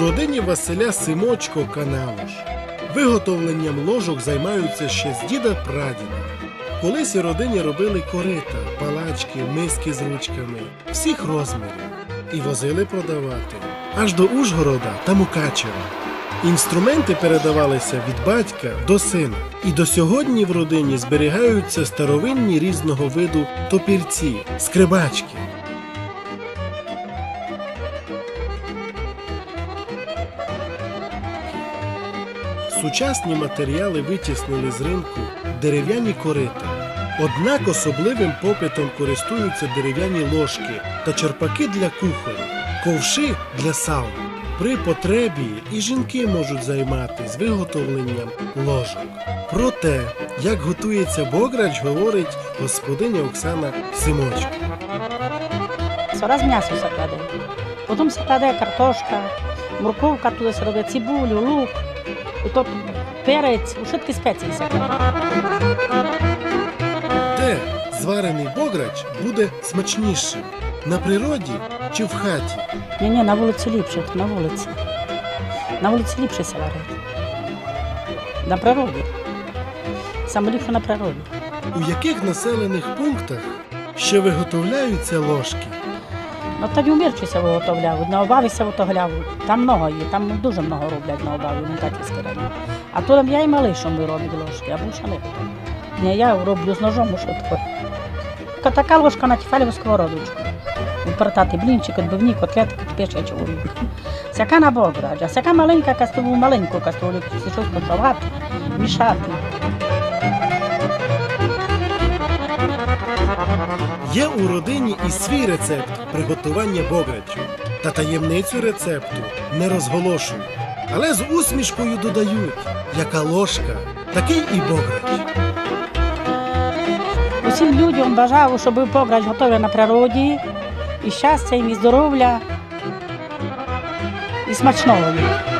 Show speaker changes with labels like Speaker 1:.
Speaker 1: родині Василя Симочко Каналош. Виготовленням ложок займаються ще з діда прадіда. Колись у родині робили корита, палачки, миски з ручками всіх розмірів і возили продавати аж до Ужгорода та Мукачева. Інструменти передавалися від батька до сина, і до сьогодні в родині зберігаються старовинні різного виду топірці, скрибачки. Сучасні матеріали витіснили з ринку дерев'яні корита. Однак особливим попитом користуються дерев'яні ложки та черпаки для кухонь, ковши для сауни. При потребі і жінки можуть займатися виготовленням ложок. Про те, як готується бограч, говорить господиня Оксана Симочко.
Speaker 2: Раз м'ясо се кладе. Потім се картошка, морковка, туди се робить цибулю, лук, і то перець, všetky спеції.
Speaker 1: Де зварений бограч буде смачнішим? На природі чи в хаті?
Speaker 2: Ні, ні, на вулиці ліпше, на вулиці. На вулиці ліпше се варить. На природі. Саме ліпше на природі.
Speaker 1: У яких населених пунктах ще виготовляються ложки?
Speaker 2: Ну тоді умірчі се виготовляють, на обаві се виготовляють. Там много є, там дуже много роблять на обаві, не так і скорені. А то я і малишом роблять ложки, а більше не. Ні, я роблю з ножом швидко. Така- Така ложка на тефаліву сковородочку. Випертати блінчик, відбивні, котлетки, пече чоловік. Сяка на бограч, а сяка маленька каструлю, маленьку каструлю, щось почавати, мішати.
Speaker 1: Є у родині і свій рецепт приготування бограчу. Та таємницю рецепту не розголошують. Але з усмішкою додають, яка ложка, такий і бограч.
Speaker 2: Усім людям бажаю, щоб був пограч готовий на природі, і щастя, і здоров'я, і смачного їм.